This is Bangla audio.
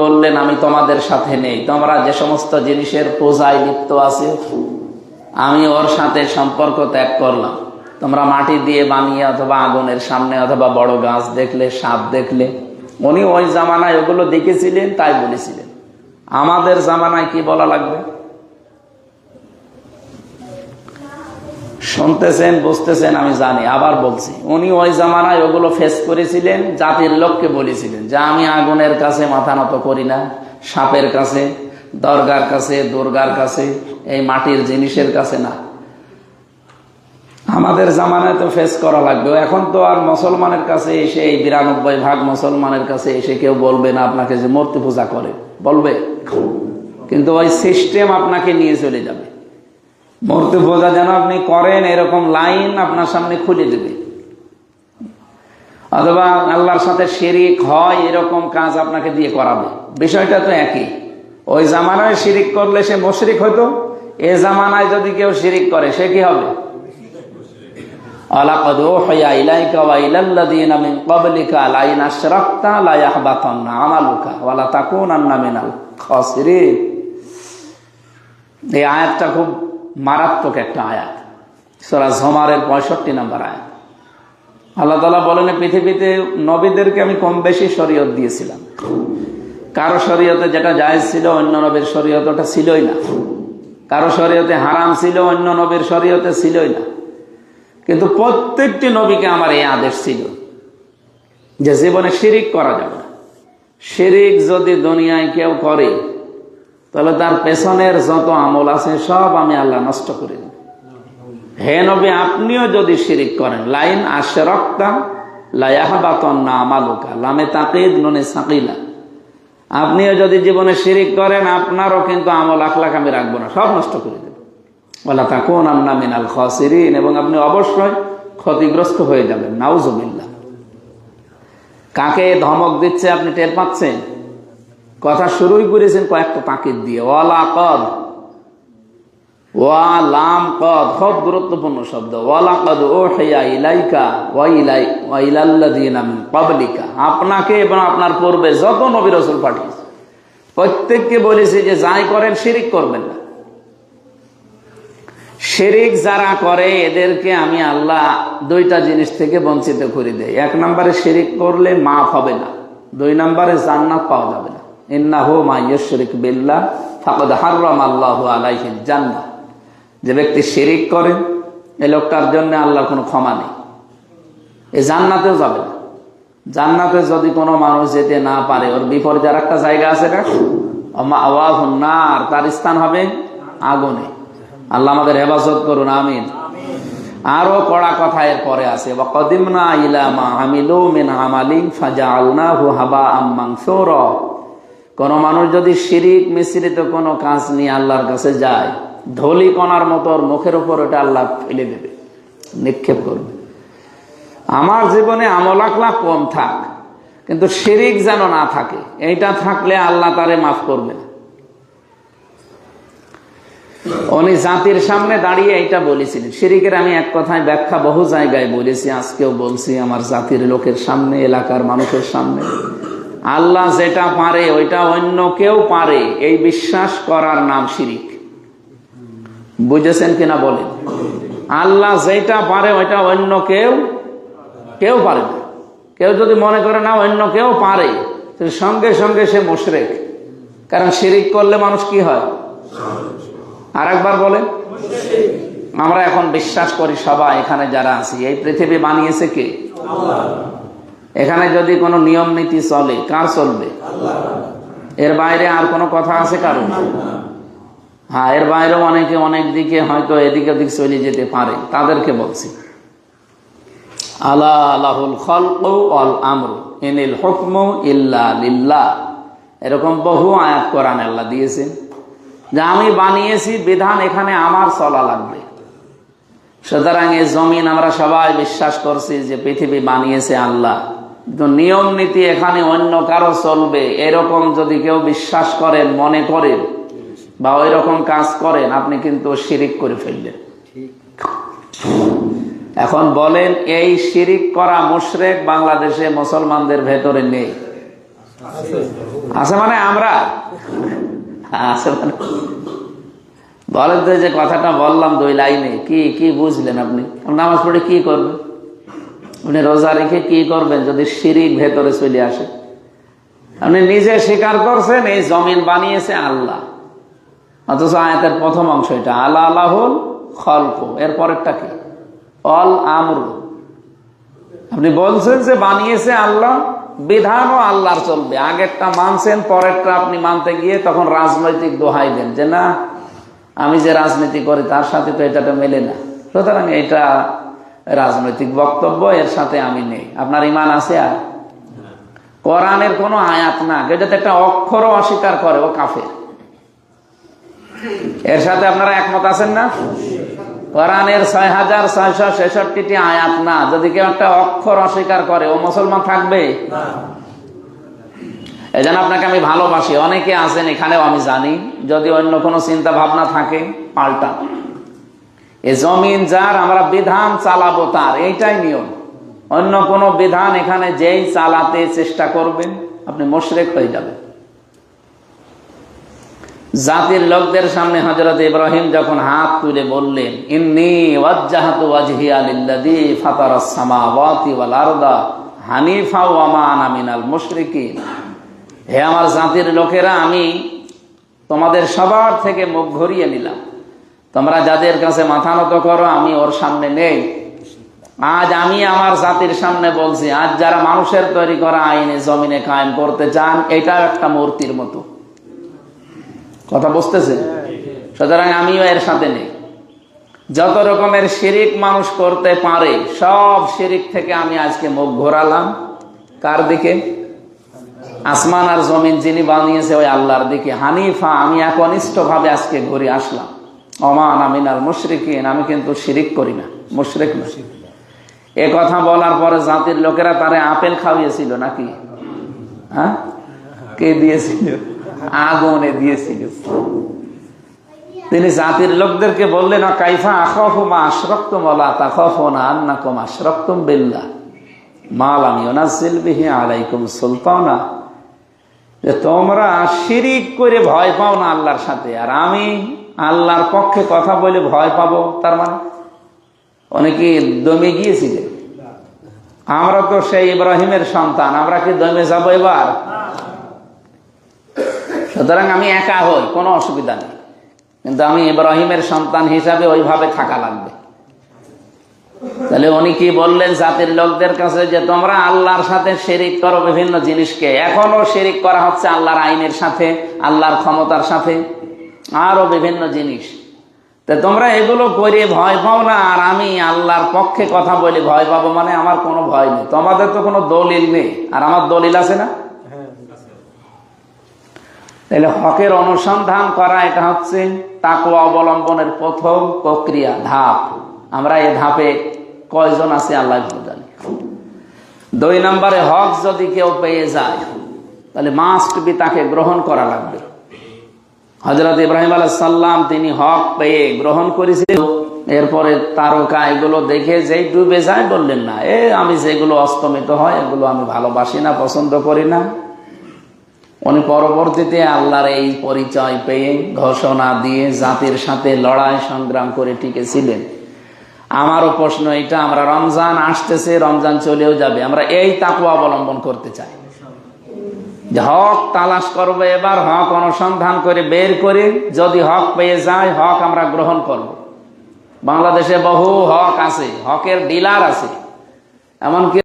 বললেন, আমি তোমাদের সাথে নেই। তোমরা যে সমস্ত জিনিসের পূজায় লিপ্ত আছে, আমি ওর সাথে সম্পর্ক ত্যাগ করলাম। তোমরা মাটি দিয়ে বানিয়ে অথবা আগুনের সামনে অথবা বড় গাছ দেখলে, সাপ দেখলে, উনি ওই জামানায় ওগুলো দেখেছিলেন, তাই বলেছিলেন। আমাদের জামানায় কি বলা লাগবে? শুনতেছেন, বুঝতেছেন, আমি জানি, আবার বলছি। উনি ওই জামানায় ওগুলো ফেস করেছিলেন, জাতির লোককে বলেছিলেন যে, আমি আগুনের কাছে মাথা নত করি না, সাপের কাছে, দরগার কাছে, দুর্গার কাছে, এই মাটির জিনিসের কাছে না। আমাদের জামানায় তো ফেস করা লাগবে। এখন তো আর মুসলমানের কাছে এসে, এই বিরানব্বই ভাগ মুসলমানের কাছে এসে কেউ বলবে না আপনাকে যে মূর্তি পূজা করে। বলবে? কিন্তু ওই সিস্টেম আপনাকে নিয়ে চলে যাবে। মূর্তি পূজা যেন আপনি করেন, এরকম লাইন আপনার সামনে খুলে দেবে। অথবা আল্লাহর সাথে শিরিক হয়, এরকম কাজ আপনাকে দিয়ে করাবে। বিষয়টা তো একই। ওই জামানায় শিরিক করলে সে মুশরিক হতো এ জামানায় যদি কেউ শিরিক করে, সে কি হবে? এই আয়াতটা খুব মারাত্মক একটা আয়াত। সূরা জমারের 65 নম্বর আয়াত। আল্লাহ তাআলা বলেন পৃথিবীতে নবীদেরকে আমি কম বেশি শরীয়ত দিয়েছিলাম। কারও শরীয়তে যেটা জায়েজ ছিল, অন্য নবীর শরীয়ত ওটা ছিলই না। কারও শরীয়তে হারাম ছিল, অন্য নবীর শরীয়তে ছিলই না। কিন্তু প্রত্যেকটি নবীকে আমার এই আদেশ ছিল যে জীবনে শিরিক করা যাবে না। শিরিক যদি দুনিয়ায় কেউ করে তাহলে তার পেছনের যত আমল আছে, সব আমি আল্লাহ নষ্ট করে দেব। হে নবী, আপনিও যদি শিরিক করেন, লাইন আসে রক্তাম লায়াহাবাতন না আমালুকা, লামে তাকিদ, নুনে সাকিলা। আপনিও যদি জীবনে শিরিক করেন, আপনারও কিন্তু আমল আখলাখ আমি রাখব না, সব নষ্ট করে দেব। বলা তা কোন আমনা মিনাল খসিরিন, এবং আপনি অবশ্যই ক্ষতিগ্রস্ত হয়ে যাবেন, নাউজুবিল্লাহ। কাকে ধমক দিচ্ছে আপনি টের পাচ্ছেন? কথা শুরুই করেছেন কয়েকটা তাকিদ দিয়ে। ওয়ালা কদ। ওয়া লাম কদ। খুব গুরুত্বপূর্ণ শব্দ। ওয়ালা কদ ও হেয়া ইলাইকা ওয়া ইলাই ক্বাবলিকা। আপনাকে এবং আপনার পূর্বে যত নবী রাসূল পাঠিয়েছে, প্রত্যেককে বলেছে যে যাই করেন শিরিক করবেন না। শিরিক যারা করে, এদেরকে আমি আল্লাহ দুইটা জিনিস থেকে বঞ্চিত করে দেয় এক নম্বরে শিরিক করলে মাফ হবে না। দুই নম্বরে জান্নাত পাওয়া যাবে না। যে ব্যক্তি শিরিক করে, এ লোকটার জন্য আল্লাহর কোনো ক্ষমা নেই। এ জান্নাতেও যাবে না। জান্নাতে যদি কোনো মানুষ যেতে না পারে, ওর বিপরীতে আর একটা জায়গা আছে আর তার স্থান হবে আগুনে। আল্লাহ আমাদের হেফাজত করুন, আমিন। আরও কড়া কথা এর পরে আছে কদিমনা ইলামা আমিলু মিন আমালিন ফাজাআলনাহু মানসুরা কোন মানুষ যদি শিরিক মিশ্রিত কোনো কাজ নিয়ে আল্লাহর কাছে যায়, ধলি কণার মতো মুখের উপর ওটা আল্লাহ ফেলে দেবে, নিক্ষেপ করবে। আমার জীবনে আমল আখলা কম থাক, কিন্তু শিরিক যেন না থাকে, এইটা থাকলে আল্লাহ তারে মাফ করবে উনি জাতির সামনে দাঁড়িয়ে এইটা বলেছিলেন। শিরিকের আমি এক কথায় ব্যাখ্যা বহু জায়গায় বলেছি, আজকেও বলছি আমার জাতির লোকের সামনে, এলাকার মানুষের সামনে। আল্লাহ যেটা পারে, ওইটা অন্য কেউ পারে। এই বিশ্বাস করার নাম শিরিক। বুঝেছেন কিনা বলেন? আল্লাহ যেটা পারে, ওইটা অন্য কেউ কেউ পারে না। কেউ যদি মনে করে না, অন্য কেউ পারে সঙ্গে সঙ্গে সে মুশরেক। কারণ শিরিক করলে মানুষ কি হয়? আর একবার বলেন। আমরা এখন বিশ্বাস করি সবাই এখানে যারা আছি। এই পৃথিবী বানিয়েছে কে? এখানে যদি কোনো নিয়ম নীতি চলে, কার চলবে? এর বাইরে আর কোনো কথা আছে কারও? হ্যাঁ এর বাইরেও অনেকে অনেক দিকে হয়তো এদিকে ওদিক চলে যেতে পারে, তাদেরকে বলছি। আল্লাহ আল্লাহুল খল আমরু, ইনিল হুকম ইল্লা এরকম বহু আয়াত কোরআন আল্লাহ দিয়েছেন, যে আমি বানিয়েছি, বিধান এখানে আমার চলা লাগবে। সুতরাং এই জমিন আমরা সবাই বিশ্বাস করছি যে পৃথিবী বানিয়েছে আল্লাহ। কিন্তু নিয়ম নীতি এখানে অন্য কারও চলবে। এরকম যদি কেউ বিশ্বাস করেন, মনে করেন, বা ওই রকম কাজ করেন, আপনি কিন্তু শিরিক করে ফেললেন এখন বলেন, এই শিরিক করা মুশরেক বাংলাদেশে মুসলমানদের ভেতরে নেই। আছে মানে আমরা? আছে মানে। বলেন তো যে কথাটা বললাম দুই লাইনে, কি কি বুঝলেন আপনি? নামাজ পড়ে কি করবেন? আপনি রোজা রেখে কি করবেন যদি শিরিক ভেতরে চলে আসে? আপনি নিজে স্বীকার করছেন, এই জমিন বানিয়েছে আল্লাহ। অথচ আয়াতের প্রথম অংশ এটা আল্লাহ আল্লাহুল খল্প এর পরেরটা কি? অল আমরু আপনি বলছেন যে বানিয়েছে আল্লাহ, বিধানও আল্লাহর চলবে। আগেরটা মানছেন, পরেরটা আপনি মানতে গিয়ে তখন রাজনৈতিক দোহাই দেন যে না, আমি যে রাজনীতি করি তার সাথে তো এটাটা মেলে না। সুতরাং এটা রাজনৈতিক বক্তব্য, এর সাথে আমি নেই। আপনার ইমান আছে আর? কোরআনের কোনো আয়াত না। যেটাতে একটা অক্ষরও অস্বীকার করে, ও কাফের। এর সাথে আপনারা একমত আছেন না? কোরআনের ছয় হাজার ছয়শো ছেষট্টিটি আয়াত না। যদি কেউ একটা অক্ষর অস্বীকার করে, ও মুসলমান থাকবে? এই জন্য আপনাকে আমি ভালোবাসি। অনেকে আছেন এখানেও আমি জানি, যদি অন্য কোনো চিন্তা ভাবনা থাকে পাল্টা এ জমিন যার, আমরা বিধান চালাবো তার, এইটাই নিয়ম। অন্য কোনো বিধান এখানে যেই চালাতে চেষ্টা করবেন, আপনি মোশরেক হয়ে যাবেন। জাতির লোকদের সামনে হজরত ইব্রাহিম যখন হাত তুলে বললেন হে আমার জাতির লোকেরা, আমি তোমাদের সবার থেকে মুখ ঘুরিয়ে নিলাম। তোমরা যাদের কাছে মাথা নত করো, আমি ওর সামনে নেই। আজ আমি আমার জাতির সামনে বলছি, আজ যারা মানুষের তৈরি করা আইনে জমিনে কায়েম করতে চান এটাও একটা মূর্তির মতো। কথা বুঝতেছে? সুতরাং আমিও এর সাথে নেই। যত রকমের শিরিক মানুষ করতে পারে, সব শিরিক থেকে আমি আজকে মুখ ঘোরালাম। কার দিকে? আসমান আর জমিন যিনি বানিয়েছে ওই আল্লাহর দিকে। হানিফা, আমি একনিষ্ঠ ভাবে আজকে ঘুরে আসলাম। অমান আমিনাল মুশরিকিন, আমি কিন্তু শিরিক করি না, মুশরিক না। এ কথা বলার পরে জাতির লোকেরা তারে আপেল খাওয়িয়েছিল নাকি? হ্যাঁ? কে দিয়েছিল? আগুনে দিয়েছিল। তিনি জাতির লোকদেরকে বললেন কাইফা আখফুমা আশরক্তম আলা তাখফুনা আন্নাকুম আশরক্তম বিল্লাহ। মাল আমি ওনাজিল বিহি আলাইকুম সুলতানা। যে তোমরা শিরিক করে ভয় পাও না আল্লাহর সাথে, আর আমি আল্লাহর পক্ষে কথা বলে ভয় পাবো, তার মানে? অনেকে দমে গিয়েছিলেন আমরা তো সেই ইব্রাহিমের সন্তান, আমরা কি দমে যাব এবার? সুতরাং আমি একা হই, কোনো অসুবিধা নেই। কিন্তু আমি ইব্রাহিমের সন্তান হিসাবে ওইভাবে থাকা লাগবে। তাহলে উনি কি বললেন জাতির লোকদের কাছে যে তোমরা আল্লাহর সাথে শেরিক করো বিভিন্ন জিনিসকে। এখনও শেরিক করা হচ্ছে আল্লাহর আইনের সাথে, আল্লাহর ক্ষমতার সাথে। আরও বিভিন্ন জিনিস। তা তোমরা এগুলো করে ভয় পাও না, আর আমি আল্লাহর পক্ষে কথা বলি, ভয় পাবো মানে আমার কোনো ভয় নেই। তোমাদের তো কোনো দলিল নেই, আর আমার দলিল আছে না? তাহলে হকের অনুসন্ধান করা, এটা হচ্ছে তাকুয়া অবলম্বনের প্রথম প্রক্রিয়া, ধাপ। আমরা এই ধাপে কয়জন আছে আল্লাহ জানি। দুই নম্বরে হক যদি কেউ পেয়ে যায়, তাহলে মাস্ট বি তাকে গ্রহণ করা লাগবে। হজরত ইব্রাহিম সাল্লাম তিনি হক পেয়ে গ্রহণ করেছিলেন এরপরে তারকা এগুলো দেখে যেই ডুবে যায় বললেন, না, এ আমি যেগুলো অস্তমিত হয়, এগুলো আমি ভালোবাসি না, পছন্দ করি না। উনি পরবর্তীতে আল্লাহর এই পরিচয় পেয়ে ঘোষণা দিয়ে জাতির সাথে লড়াই সংগ্রাম করে টিকেছিলেন। আমারও প্রশ্ন এটা, আমরা রমজান আসতেছে, রমজান চলেও যাবে, আমরা এই তাকু অবলম্বন করতে চাই। হক তালাশ করব, এবার হক অনুসন্ধান করে বের করে যদি হক পেয়ে যায় হক আমরা গ্রহণ করব। বাংলাদেশে বহু হক আছে, হকের ডিলার আছে এমনকি